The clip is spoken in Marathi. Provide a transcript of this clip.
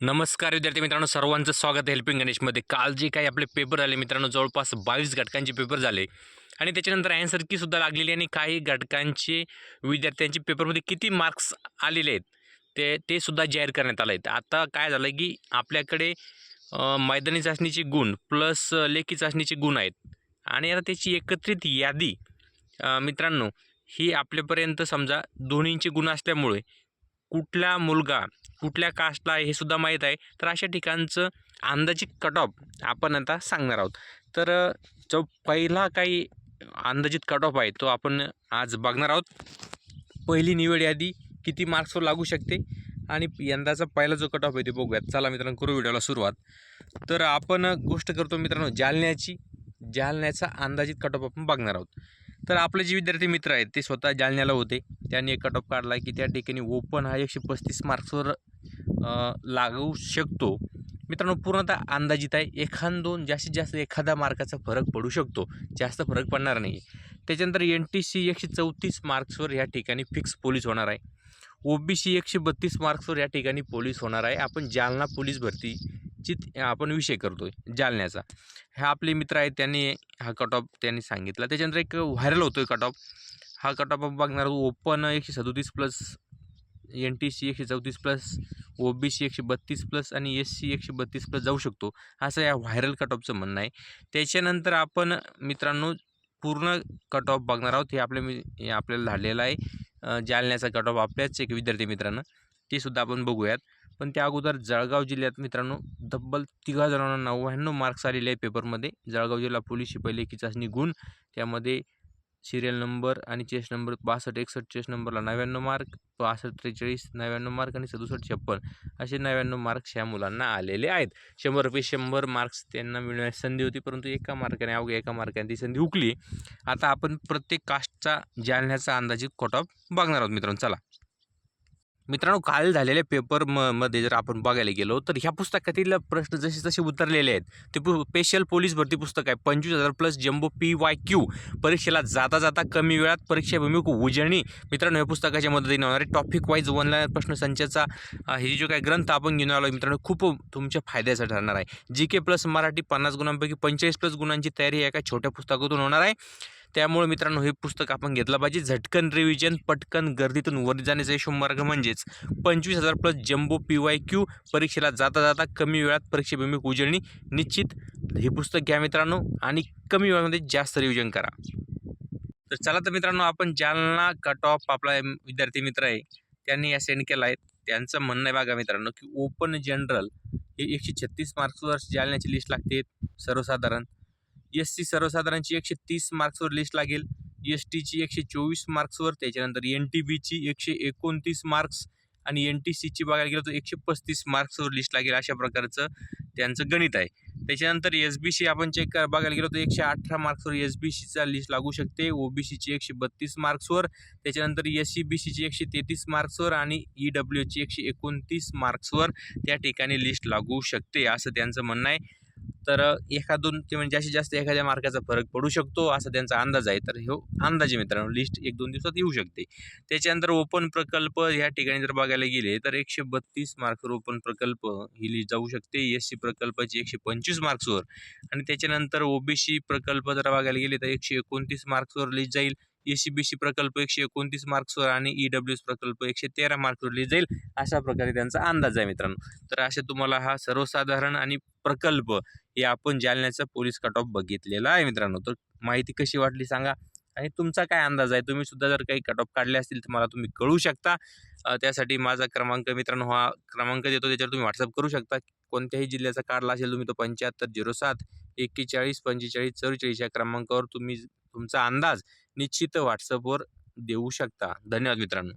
नमस्कार विद्यार्थी मित्रांनो सर्वांचं स्वागत आहे हेल्पिंग गणेशमध्ये काल जे काही आपले पेपर आले मित्रांनो जवळपास बावीस घटकांचे पेपर झाले. आणि त्याच्यानंतर अँसर की सुद्धा लागलेली आणि काही घटकांचे विद्यार्थ्यांचे पेपरमध्ये किती मार्क्स आलेले आहेत ते ते सुद्धा जाहीर करण्यात आलं आहेत. आता काय झालं की आपल्याकडे मैदानी चाचणीचे गुण प्लस लेखी चाचणीचे गुण आहेत. आणि आता त्याची एकत्रित यादी मित्रांनो ही आपल्यापर्यंत समजा दोन्हींचे गुण असल्यामुळे कुठला मुलगा कुठल्या कास्टला आहे हे सुद्धा माहीत आहे. तर अशा ठिकाणचं अंदाजित कट ऑफ आपण आता सांगणार आहोत. तर जो पहिला काही अंदाजित कट ऑफ आहे तो आपण आज बघणार आहोत. पहिली निवड यादी किती मार्क्सवर लागू शकते आणि यंदाचा पहिला जो कट ऑफ आहे ते बघूयात. चला मित्रांनो करू व्हिडिओला सुरुवात. तर आपण गोष्ट करतो मित्रांनो जालन्याची जालन्याचा अंदाजित कट ऑफ आपण बघणार आहोत. तर आपले जे विद्यार्थी मित्र आहेत ते स्वतः जालन्याला होते. त्यांनी एक कट ऑफ काढला की त्या ठिकाणी ओपन हा एकशे पस्तीस मार्क्सवर लागू शकतो. मित्रांनो पूर्णतः अंदाजित आहे एखाद दोन जास्तीत जास्त एखादा मार्काचा फरक पडू शकतो. जास्त फरक पडणार नाही त्याच्यानंतर एन टी सी एकशे चौतीस मार्क्सवर या ठिकाणी फिक्स पोलीस होणार आहे. ओ बी सी एकशे बत्तीस मार्क्सवर या ठिकाणी पोलीस होणार आहे. आपण जालना पोलीस भरतीची आपण विषय करतोय जालन्याचा. ह्या आपले मित्र आहेत त्यांनी हा कट ऑफ त्यांनी सांगितला. त्याच्यानंतर एक व्हायरल होतोय कट ऑफ हा कट ऑफ बघणार ओपन एकशे सदोतीस प्लस एन टी सी एकशे चौतीस प्लस ओ बी सी एकशे बत्तीस प्लस आणि एस सी एकशे बत्तीस प्लस जाऊ शकतो. असं या व्हायरल कट ऑफचं म्हणणं आहे. त्याच्यानंतर आपण मित्रांनो पूर्ण कट ऑफ बघणार आहोत. हे आपल्या मी आपल्याला झालेलं आहे. जालन्याचा कट ऑफ आपल्याच एक विद्यार्थी मित्रांनो ते सुद्धा आपण बघूयात. पण त्या अगोदर जळगाव जिल्ह्यात मित्रांनो तब्बल तिघा जणांना नव्याण्णव मार्क्स आलेले आहे पेपरमध्ये जळगाव जिल्हा पोलीस शिपाई लेखी चाचणी गुण त्यामध्ये सिरियल नंबर आणि चेस नंबर बासष्ट एकसष्ट चेस नंबरला नव्याण्णव मार्क बासष्ट त्रेचाळीस नव्याण्णव मार्क आणि सदुसष्ट छप्पन असे नव्याण्णव मार्क्स ह्या मुलांना आलेले आहेत. शंभर रुपये शंभर मार्क्स त्यांना मिळण्याची संधी होती परंतु एका मार्काने अवघ्या एका मार्काने ती संधी हुकली. आता आपण प्रत्येक कास्टचा जालन्याचा अंदाजित कट ऑफ बघणार आहोत मित्रांनो. चला. मित्रांनो काल झालेल्या पेपर म मध्ये जर आपण बघायला गेलो तर ह्या पुस्तकातील प्रश्न जसे जसे उतरलेले आहेत ते पु स्पेशल पोलीस भरती पुस्तक आहे. पंचवीस हजार plus jumbo P Y Q परीक्षेला जाता जाता कमी वेळात परीक्षाभिमुख उजळणी. मित्रांनो या पुस्तकाच्या मदतीने होणारे टॉपिक वाईज वनला प्रश्नसंचाचा अ, हे जो काही ग्रंथ आपण घेऊन आलो मित्रांनो खूप तुमच्या फायद्याचा ठरणार आहे. जी के प्लस मराठी पन्नास गुणांपैकी पंचेचाळीस प्लस गुणांची तयारी एका छोट्या पुस्तकातून होणार आहे. त्यामुळे मित्रांनो हे पुस्तक आपण घेतलं पाहिजे. झटकन रिव्हिजन पटकन गर्दीतून वर जाण्याचा यशो मार्ग म्हणजेच पंचवीस हजार plus jumbo P Y Q परीक्षेला जाता जाता कमी वेळात परीक्षेभिमुख उजळणी. निश्चित हे पुस्तक घ्या मित्रांनो आणि कमी वेळामध्ये जास्त रिव्हिजन करा. तर चला तर मित्रांनो आपण जालना कट ऑफ आपला विद्यार्थी मित्र आहे त्यांनी या सेंड केला आहे त्यांचं म्हणणं आहे बघा मित्रांनो की ओपन जनरल हे एकशे छत्तीस मार्क्सवर जालन्याची लिस्ट लागते. सर्वसाधारण एस सी सर्वसाधारणची एकशे तीस मार्क्सवर लिस्ट लागेल. एस टीची एकशे चोवीस मार्क्सवर त्याच्यानंतर एन टी बीची एकशे एकोणतीस मार्क्स आणि एन टी सीची बघायला गेलं तर एकशे पस्तीस मार्क्सवर लिस्ट लागेल अशा प्रकारचं त्यांचं गणित आहे. त्याच्यानंतर एस बी सी आपण चेक बघायला गेलो तर एकशे अठरा मार्क्सवर एस बी सीचा लिस्ट लागू शकते. ओ बी सीची एकशे बत्तीस मार्क्सवर त्याच्यानंतर एस सी बी सीची एकशे तेहतीस मार्क्सवर आणि ई डब्ल्यूची एकशे एकोणतीस मार्क्सवर त्या ठिकाणी लिस्ट लागू शकते असं त्यांचं म्हणणं आहे. तर एखादून दोन ते म्हणजे जास्तीत जास्त एखाद्या मार्काचा फरक पडू शकतो असा त्यांचा अंदाज आहे. तर हो अंदाजे मित्रांनो लिस्ट एक दोन दिवसात येऊ शकते. त्याच्यानंतर ओपन प्रकल्प ह्या ठिकाणी जर बघायला गेले तर एकशे बत्तीस मार्कवर ओपन प्रकल्प ही लिस्ट जाऊ शकते. एस सी प्रकल्पाची एकशे पंचवीस मार्क्सवर आणि त्याच्यानंतर ओबीसी प्रकल्प जर बघायला गेले तर एकशे एकोणतीस मार्क्सवर लिस्ट जाईल. ए सी बी सी प्रकल्प एकशे एकोणतीस मार्क्सवर आणि ई डब्ल्यू एस प्रकल्प एकशे तेरा मार्क्सवर लिस्ट जाईल. अशा प्रकारे त्यांचा अंदाज आहे मित्रांनो. तर असे तुम्हाला हा सर्वसाधारण आणि प्रकल्प हे आपण जालन्याचा पोलीस कट ऑफ बघितलेला आहे मित्रांनो. तर माहिती कशी वाटली सांगा. आणि तुमचा काय अंदाज आहे? तुम्ही सुद्धा जर काही कट ऑफ काढले असतील तर मला तुम्ही कळू शकता. त्यासाठी माझा क्रमांक मित्रांनो हा क्रमांक देतो. त्याच्यावर तुम्ही व्हॉट्सअप करू शकता. कोणत्याही जिल्ह्याचा काढला असेल तुम्ही तो पंच्याहत्तर झिरो सात एक्केचाळीस पंचेचाळीस चव्वेचाळीस या क्रमांकावर तुम्ही तुमचा अंदाज निश्चित व्हॉट्सअपवर देऊ शकता. धन्यवाद मित्रांनो.